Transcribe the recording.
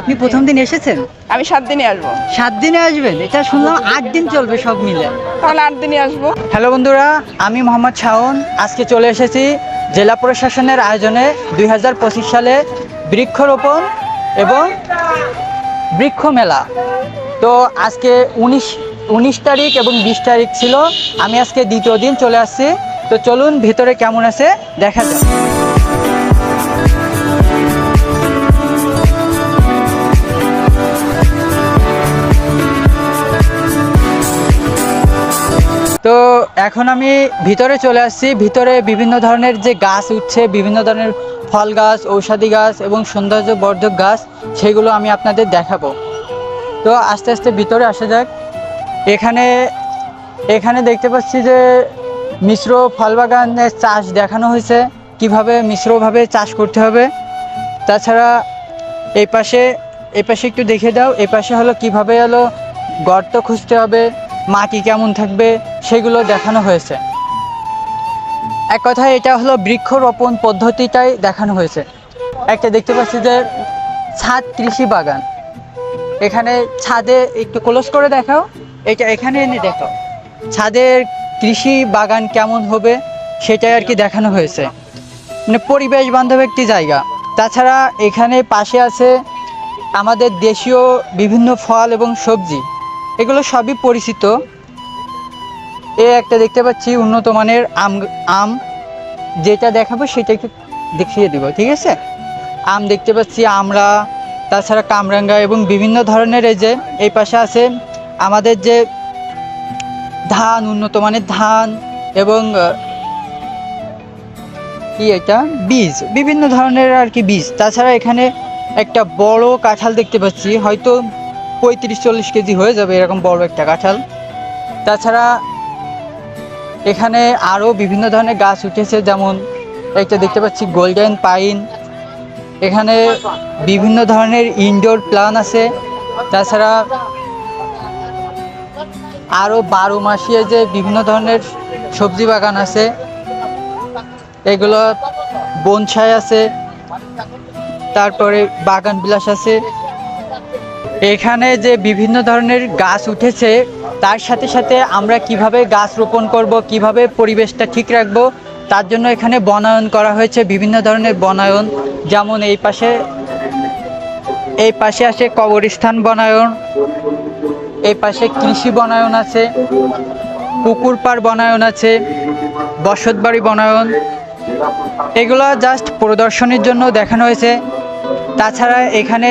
আপনি প্রথম দিন এসেছেন? আমি সাত দিনে আসব। সাত দিনে আসবেন? এটা শুনলাম আট দিন চলবে সব মিলে। তাহলে আট দিনে আসব। হ্যালো বন্ধুরা আমি মোহাম্মদ শাওন। আজকে চলে এসেছি জেলা প্রশাসনের আয়োজনে দুই হাজার পঁচিশ সালে বৃক্ষরোপণ এবং বৃক্ষ মেলা। তো আজকে উনিশ উনিশ তারিখ এবং বিশ তারিখ ছিল। আমি আজকে দ্বিতীয় দিন চলে আসছি। তো চলুন ভিতরে কেমন আছে দেখা যাক। এখন আমি ভিতরে চলে আসছি। ভিতরে বিভিন্ন ধরনের যে গাছ উঠছে, বিভিন্ন ধরনের ফল গাছ, ঔষধি গাছ এবং সৌন্দর্য বর্ধক গাছ, সেগুলো আমি আপনাদের দেখাবো। তো আস্তে আস্তে ভিতরে আসা যাক। এখানে এখানে দেখতে পাচ্ছি যে মিশ্র ফল বাগানের চাষ দেখানো হয়েছে। কীভাবে মিশ্রভাবে চাষ করতে হবে। তাছাড়া এই পাশে এই পাশে একটু দেখে দাও। এই পাশে হলো কীভাবে হলো গর্ত খুঁজতে হবে। মাটি কেমন থাকবে সেগুলো দেখানো হয়েছে। এক কথায় এটা হলো বৃক্ষরোপণ পদ্ধতিটাই দেখানো হয়েছে। একটা দেখতে পাচ্ছি যে ছাদ কৃষি বাগান। এখানে ছাদে একটু ক্লোজ করে দেখাও, এটা এখানে এনে দেখাও। ছাদের কৃষি বাগান কেমন হবে সেটাই আর কি দেখানো হয়েছে। মানে পরিবেশ বান্ধব একটি জায়গা। তাছাড়া এখানে পাশে আছে আমাদের দেশীয় বিভিন্ন ফল এবং সবজি। এগুলো সবই পরিচিত। এ একটা দেখতে পাচ্ছি উন্নত মানের আম আম। যেটা দেখাবো সেটা একটু দেখিয়ে দেবো, ঠিক আছে? আম দেখতে পাচ্ছি আমরা তাছাড়া কামরাঙ্গা এবং বিভিন্ন ধরনের এই যে, এই পাশে আছে আমাদের যে ধান, উন্নত মানের ধান এবং কি এটা? বীজ, বিভিন্ন ধরনের আর কি বীজ। তাছাড়া এখানে একটা বড় কাঁঠাল দেখতে পাচ্ছি, হয়তো পঁয়ত্রিশ, চল্লিশ কেজি হয়ে যাবে এরকম বড় একটা কাঁঠাল। তাছাড়া এখানে আরও বিভিন্ন ধরনের গাছ উঠেছে, যেমন একটা দেখতে পাচ্ছি গোল্ডেন পাইন। এখানে বিভিন্ন ধরনের ইনডোর প্লান আছে। তাছাড়া আরও বারো মাসিয়ে যে বিভিন্ন ধরনের সবজি বাগান আছে, এগুলো বনসাই আছে, তারপরে বাগান বিলাস আছে। এখানে যে বিভিন্ন ধরনের গাছ উঠেছে, তার সাথে সাথে আমরা কীভাবে গাছ রোপণ করব, কীভাবে পরিবেশটা ঠিক রাখব, তার জন্য এখানে বনায়ন করা হয়েছে, বিভিন্ন ধরনের বনায়ন। যেমন এই পাশে এই পাশে আছে কবরস্থান বনায়ন, এই পাশে কৃষি বনায়ন আছে, পুকুর পাড় বনায়ন আছে বসতবাড়ি বনায়ন। এগুলো জাস্ট প্রদর্শনীর জন্য দেখানো হয়েছে। তাছাড়া এখানে